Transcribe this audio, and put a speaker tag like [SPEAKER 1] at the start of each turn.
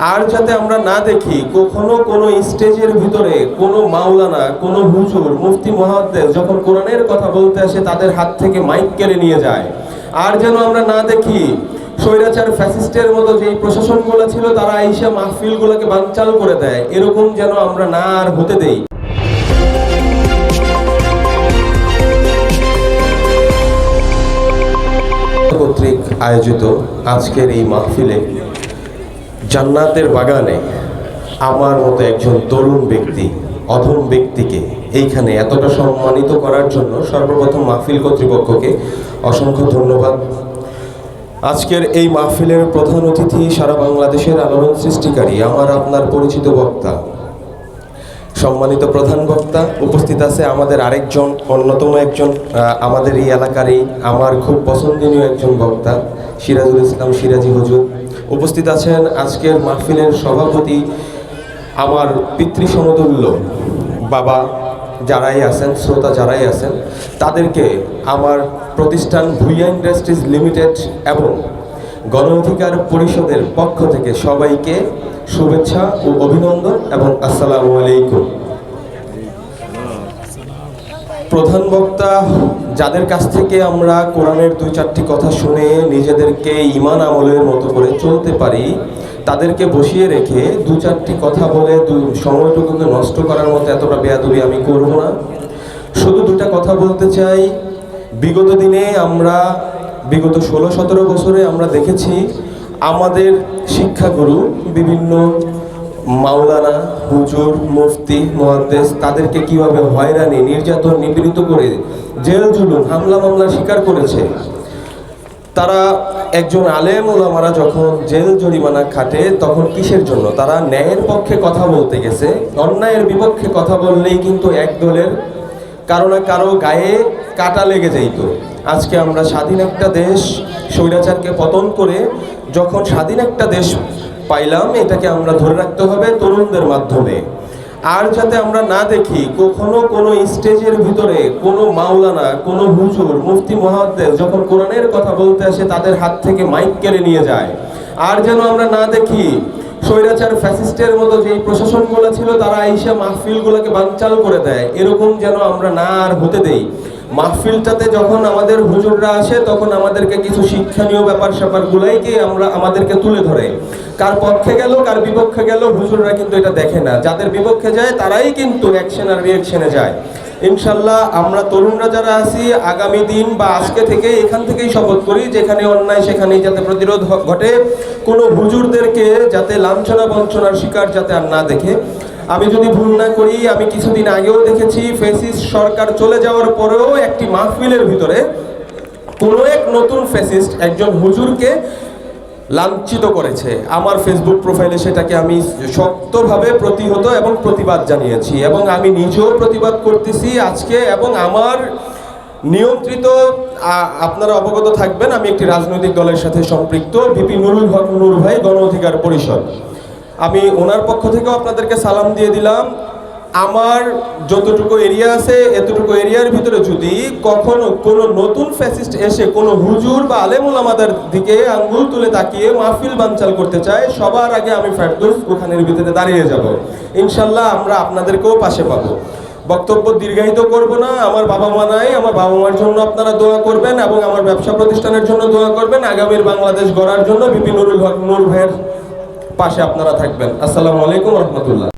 [SPEAKER 1] আর যাতে আমরা না দেখি, কখনো কোনো স্টেজের ভিতরে কোনো মাওলানা, কোনো হুজুর, মুফতি মহাদ্দেশ যখন কোরআনের কথা বলতে আসে, তাদের হাত থেকে মাইক কেড়ে নিয়ে যায়। আর যেন আমরা না দেখি, স্বৈরাচার ফ্যাসিস্টের মতো যেই প্রশাসনগুলো ছিল, তারা আইসা মাহফিলগুলোকে বানচাল করে দেয়। এরকম যেন আমরা না আর হতে দেই। কর্তৃক আয়োজিত আজকের এই মাহফিলে জান্নাতের বাগানে আমার মতো একজন তরুণ ব্যক্তি, অধম ব্যক্তিকে এইখানে এতটা সম্মানিত করার জন্য সর্বপ্রথম মাহফিল কর্তৃপক্ষকে অসংখ্য ধন্যবাদ। আজকের এই মাহফিলের প্রধান অতিথি সারা বাংলাদেশের আলোড়ন সৃষ্টিকারী, আমার আপনার পরিচিত বক্তা সম্মানিত প্রধান বক্তা উপস্থিত আছে আমাদের আরেকজন, অন্যতম একজন আমাদের এই এলাকারই আমার খুব পছন্দনীয় একজন বক্তা, সিরাজুল ইসলাম সিরাজি হুজুর। উপস্থিত আছেন আজকের মাহফিলের সভাপতি আমার পিতৃ সমতুল্য বাবা যারাই আছেন, শ্রোতা যারাই আছেন, তাদেরকে আমার প্রতিষ্ঠান ভুইয়া ইন্ডাস্ট্রিজ লিমিটেড এবং গণ অধিকার পরিষদের পক্ষ থেকে সবাইকে শুভেচ্ছা ও অভিনন্দন এবং আসসালামু আলাইকুম। প্রধান বক্তা, যাদের কাছ থেকে আমরা কোরআনের দুই চারটি কথা শুনে নিজেদেরকে ইমান আমলের মতো করে চলতে পারি, তাদেরকে বসিয়ে রেখে দু চারটি কথা বলে দু সময়টুকুকে নষ্ট করার মতো এতটা বেয়াদবি আমি করব না। শুধু দুটা কথা বলতে চাই। বিগত দিনে আমরা বিগত ষোলো সতেরো বছরে আমরা দেখেছি আমাদের শিক্ষাগুরু বিভিন্ন মাওলানা, হুজুর, মুফতি, মহাদ্দেশ তাদেরকে কীভাবে হয়রানি, নির্যাতন নিপীড়িত করে জেল, জুলুম, হামলা মামলা স্বীকার করেছে। তারা একজন আলেম ওলামারা যখন জেল, জরিমানা খাটে তখন কিসের জন্য? তারা ন্যায়ের পক্ষে কথা বলতে গেছে, অন্যায়ের বিপক্ষে কথা বললেই কিন্তু এক দলের কারও না কারও গায়ে কাটা লেগে যাইতো। আজকে আমরা স্বাধীন একটা দেশ, স্বৈরাচারকে পতন করে যখন স্বাধীন একটা দেশ পাইলাম, এটাকে আমরা ধরে রাখতে হবে তরুণদের মাধ্যমে। আর যাতে আমরা না দেখি কখনো কোনো স্টেজের ভিতরে কোনো মাওলানা, কোনো হুজুর, মুফতি মহাদ্দেশ যখন কোরআনের কথা বলতে আসে, তাদের হাত থেকে মাইক কেড়ে নিয়ে যায়। আর যেন আমরা না দেখি স্বৈরাচার ফ্যাসিস্টের মতো যেই প্রশাসনগুলো ছিল, তারা আইসা মাহফিলগুলোকে বানচাল করে দেয়। এরকম যেন আমরা না আর হতে দেই। মাহফিলটাতে যখন আমাদের হুজুররা আসে, তখন আমাদেরকে কিছু শিক্ষণীয় ব্যাপার স্যাপার গুলাইকে আমরা আমাদেরকে তুলে ধরে। কার পক্ষে গেল, কার বিপক্ষে গেল, হুজুররা কিন্তু এটা দেখে না। যাদের বিপক্ষে যায়, তারাই কিন্তু অ্যাকশন আর রিয়াকশনে যায়। ইনশাল্লাহ আমরা তরুণরা যারা আছি, আগামী দিন বা আজকে থেকে এখান থেকেই শপথ করি, যেখানে অন্যায় সেখানেই যাতে প্রতিরোধ ঘটে। কোনো হুজুরদেরকে যাতে লাঞ্ছনা বঞ্চনার শিকার যাতে আর না দেখে আমি যদি ভুল না করি, আমি কিছুদিন আগেও দেখেছি ফেসিস সরকার চলে যাওয়ার পরেও একটি মাহফিলের ভিতরে কোনো এক নতুন ফেসিস্ট একজন হুজুরকে লাঞ্ছিত করেছে। আমার ফেসবুক প্রোফাইলে সেটাকে আমি শক্তভাবে প্রতিহত এবং প্রতিবাদ জানিয়েছি এবং আমি নিজেও প্রতিবাদ করতেছি আজকে এবং আমার নিয়ন্ত্রিত আপনারা অবগত থাকবেন, আমি একটি রাজনৈতিক দলের সাথে সম্পৃক্ত বিপি নুরুল হক নূর ভাই, গণ অধিকার পরিষদ। আমি ওনার পক্ষ থেকেও আপনাদেরকে সালাম দিয়ে দিলাম। আমার যতটুকু এরিয়া আছে, এতটুকু এরিয়ার ভিতরে যদি কখনো কোনো নতুন ফ্যাসিস্ট এসে কোনো হুজুর বা আলেমুল আমাদের দিকে আঙ্গুল তুলে তাকিয়ে মাহফিল বানচাল করতে চায়, সবার আগে আমি ফেরদৌস ওখানের ভিতরে দাঁড়িয়ে যাব। ইনশাল্লাহ আমরা আপনাদেরকেও পাশে পাবো। বক্তব্য দীর্ঘায়িত করব না, আমার বাবা মা নাই, আমার বাবা মার জন্য আপনারা দোয়া করবেন এবং আমার ব্যবসা প্রতিষ্ঠানের জন্য দোয়া করবেন, আগামীর বাংলাদেশ গড়ার জন্য বিপিন নুরুল হক নূর ভাইয়ের পাশে আপনারা থাকবেন। আসসালামু আলাইকুম রহমতুল্লাহ।